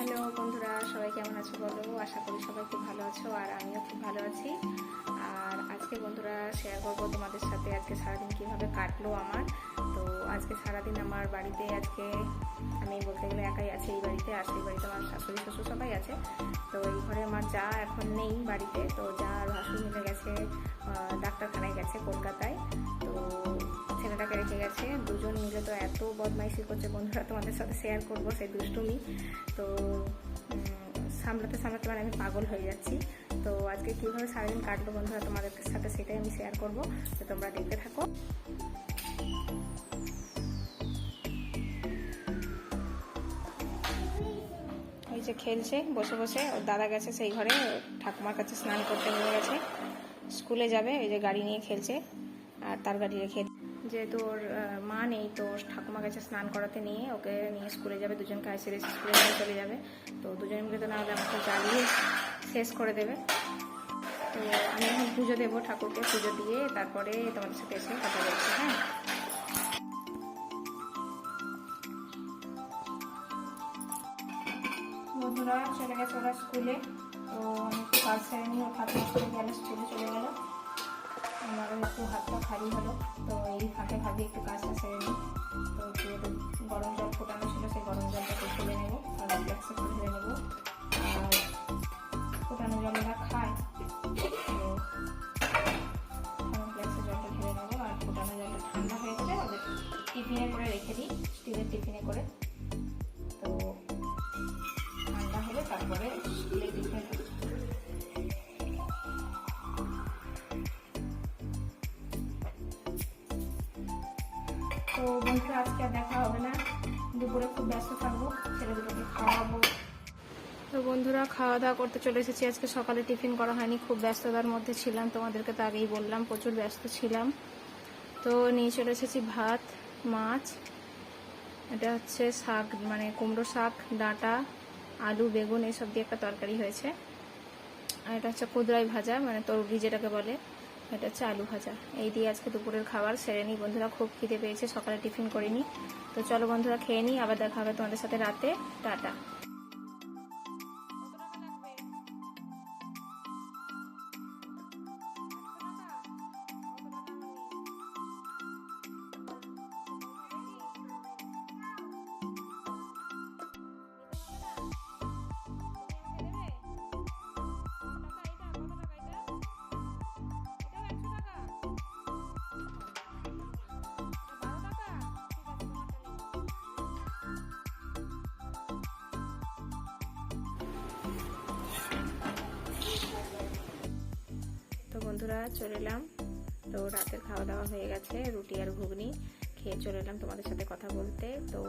বন্ধুরা, সবাই কেমন আছো বলো? আশা করি সবাই খুব ভালো আছো আর আমিও খুব ভালো আছি। আর আজকে বন্ধুরা শেয়ার করব তোমাদের সাথে আজকে সারাদিন কীভাবে কাটলো আমার। তো আজকে সারাদিন আমার বাড়িতে আজকে আমি বলতে গেলে একাই আছি এই বাড়িতে, আর সেই বাড়িতে আমার শাশুড়ি, শ্বশুর সবাই আছে। তো এই ঘরে আমার যা এখন নেই বাড়িতে, তো যা আর ভাসুর মিলে গেছে ডাক্তারখানায় গেছে, কলকাতায়। তো ছেলেটাকে রেখে গেছে। দুজন মিলে তো এত বদমাইশি করছে বন্ধুরা, তোমাদের সাথে শেয়ার করব সেই দুষ্টুমি। তো সামলাতে সামলাতে মানে আমি পাগল হয়ে যাচ্ছি। তো আজকে কীভাবে সারাদিন কাটলো বন্ধুরা, তোমাদের সাথে সেটাই আমি শেয়ার করব। তো তোমরা দেখতে থাকো। এই যে খেলছে, বসে বসে, ওর দাদা গেছে সেই ঘরে ঠাকুমার কাছে স্নান করতে নিয়ে গেছে। স্কুলে যাবে, ওই যে গাড়ি নিয়ে খেলছে, আর তার গাড়ি রেখে ওর আহ, মা নেই তো ঠাকুমা গেছে স্নান করাতে নিয়ে ওকে নিয়ে স্কুলে যাবে দুজনকে আইসিডিএস স্কুলে নিয়ে চলে যাবে। তো দুজনে মিলে তো না হলে আমাকে জ্বালিয়ে শেষ করে দেবে। তো আমি এখন পুজো দেবো ঠাকুরকে পুজো দিয়ে তারপরে তোমাদের সাথে এসে কথা বলছি হ্যাঁ? বন্ধুরা চলে গেছে ওরা স্কুলে। তো আমি সেরে নিয়ে ওর হাত করে গেল স্কুলে চলে গেল। আমারও একটু হাতটা খালি হলো। তো এই ফাঁকে ফাঁকে একটু কাজটা সেরে নিই। তো একটু গরম জল ফোটানো ছিল, সেই গরম জলটা একটু ফেলে নেব আর খায় ফ্লেক্সে জলটা ঢেলে নেব আর ফোটানো জলটা ঠান্ডা হয়ে গেলে ওদের টিফিনে করে রেখে দিই, স্টিলের টিফিনে করে। তো ঠান্ডা হলে তারপরে স্কুলে টিফিন তো বন্ধুরা, আজকে আর দেখা হবে না। দুপুরে খুব ব্যস্ত থাকব ছেলে দুটোকে খাওয়াবো। তো বন্ধুরা, খাওয়া দাওয়া করতে চলে এসেছি। আজকে সকালে টিফিন করা হয়নি, খুব ব্যস্ততার মধ্যে ছিলাম। তোমাদেরকে তো আগেই বললাম, প্রচুর ব্যস্ত ছিলাম। তো নিয়ে চলে এসেছি ভাত, মাছ। এটা হচ্ছে শাক মানে কুমড়ো শাক, ডাঁটা, আলু, বেগুন, এসব দিয়ে একটা তরকারি হয়েছে। আর এটা হচ্ছে কুদরাই ভাজা মানে তরুরি যেটাকে বলে। এটা হচ্ছে আলু ভাজা। এই দিয়ে আজকে দুপুরের খাবার সেরে নিই। বন্ধুরা খুব খিদে পেয়েছে, সকালে টিফিন করিনি। তো চলো বন্ধুরা খেয়ে নিই, আবার দেখা হবে তোমাদের সাথে রাতে। টাটা। বন্ধুরা, চলে এলাম। তো রাতের খাওয়া দাওয়া হয়ে গেছে, রুটি আর ঘুগনি। খেয়ে চলে এলাম তোমাদের সাথে কথা বলতে। তো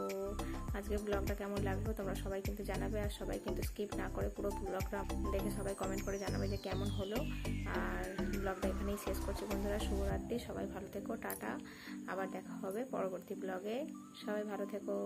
আজকে ব্লগটা কেমন লাগল তোমরা সবাই কিন্তু জানাবে, আর সবাই কিন্তু স্কিপ না করে পুরো ব্লগটা দেখে সবাই কমেন্ট করে জানাবে যে কেমন হলো। আর ব্লগটা এখানেই শেষ করছি বন্ধুরা, শুভরাত্রি, সবাই ভালো থেকো, টাটা। আবার দেখা হবে পরবর্তী ব্লগে সবাই ভালো থেকো।